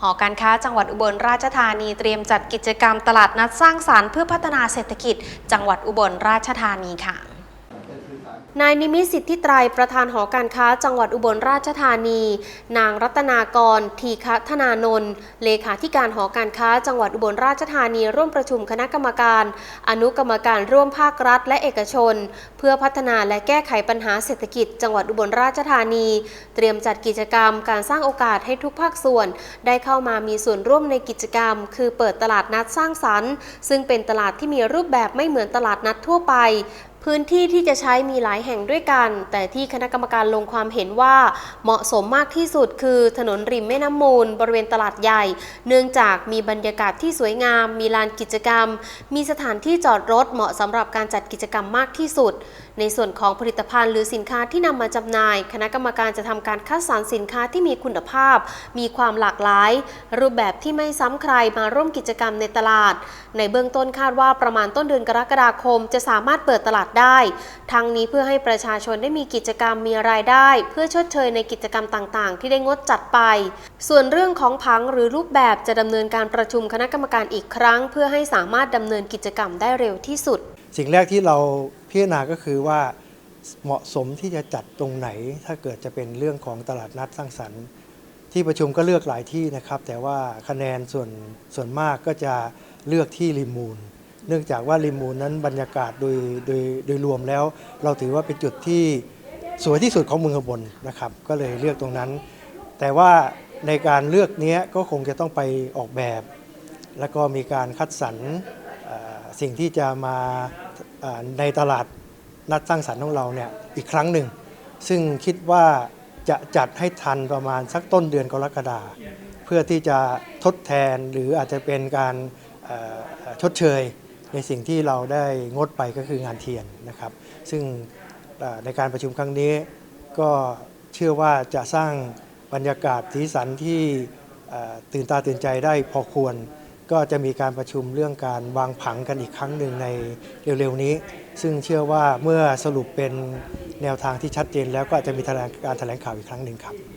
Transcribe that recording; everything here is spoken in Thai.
หอการค้าจังหวัดอุบลราชธานีเตรียมจัดกิจกรรมตลาดนัดสร้างสารรค์เพื่อพัฒนาเศรษฐกิจ จังหวัดอุบลราชธานีค่ะ นายนิมิตสิทธิไตรประธานหอการค้าจังหวัดอุบลราชธานี นางรัตนากร ทีฆธนานนท์เลขาธิการหอการค้าจังหวัดอุบลราชธานี ร่วมประชุมคณะกรรมการ อนุกรรมการร่วมภาครัฐ และเอกชน เพื่อพัฒนาและแก้ไขปัญหาเศรษฐกิจ จังหวัดอุบลราชธานี เตรียมจัดกิจกรรม การสร้างโอกาสให้ทุกภาคส่วน ได้เข้ามามีส่วนร่วมในกิจกรรม คือเปิดตลาดนัดสร้างสรรค์ ซึ่งเป็นตลาดที่มีรูปแบบไม่เหมือนตลาดนัดทั่วไปพื้นที่ที่จะใช้มีหลายแห่งด้วยกัน แต่ที่คณะกรรมการลงความเห็นว่าเหมาะสมมากที่สุดคือถนนริมแม่น้ำมูล บริเวณตลาดใหญ่ เนื่องจากมีบรรยากาศที่สวยงาม มีลานกิจกรรม มีสถานที่จอดรถเหมาะสำหรับการจัดกิจกรรมมากที่สุด ในส่วนของผลิตภัณฑ์หรือสินค้าที่นำมาจำหน่าย คณะกรรมการจะทำการคัดสรรสินค้าที่มีคุณภาพ มีความหลากหลาย รูปแบบที่ไม่ซ้ำใครมาร่วมกิจกรรมในตลาด ในเบื้องต้นคาดว่าประมาณต้นเดือนกรกฎาคม จะสามารถเปิดตลาดได้ ทั้งนี้เพื่อให้ประชาชนได้มีกิจกรรมมีรายได้ เพื่อชดเชยในกิจกรรมต่างๆ ที่ได้งดจัดไป ส่วนเรื่องของผังหรือรูปแบบจะดำเนินการประชุมคณะกรรมการอีกครั้ง เพื่อให้สามารถดำเนินกิจกรรมได้เร็วที่สุด สิ่งแรกที่เราพิจารณาก็คือว่าเหมาะสมที่จะจัดตรงไหน ถ้าเกิดจะเป็นเรื่องของตลาดนัดสร้างสรรค์ ที่ประชุมก็เลือกหลายที่นะครับ แต่ว่าคะแนนส่วนส่วนมากก็จะเลือกที่ริมมูล เนื่องจากว่าริมมูลนั้นบรรยากาศโดยโดยโดยรวมแล้ว เราถือว่าเป็นจุดที่สวยที่สุดของเมืองบลนะครับ ก็เลยเลือกตรงนั้น แต่ว่าในการเลือกเนี้ยก็คงจะต้องไปออกแบบ แล้วก็มีการคัดสรรสิ่งที่จะมา ในตลาดนัดสร้างสรรค์ของเราเนี่ยอีกครั้งหนึ่ง ซึ่งคิดว่าจะจัดให้ทันประมาณสักต้นเดือนกรกฎาเพื่อที่จะทดแทนหรืออาจจะเป็นการชดเชยในสิ่งที่เราได้งดไปก็คืองานเทียนนะครับ ซึ่งในการประชุมครั้งนี้ก็เชื่อว่าจะสร้างบรรยากาศสีสันที่ตื่นตาตื่นใจได้พอควร ก็จะมีการประชุมเรื่องการวางผังกันอีกครั้งหนึ่งในเร็วๆนี้ ซึ่งเชื่อว่าเมื่อสรุปเป็นแนวทางที่ชัดเจนแล้วก็จจะมีแถลงการแถลงข่าวอีกครั้งหนึ่งครับ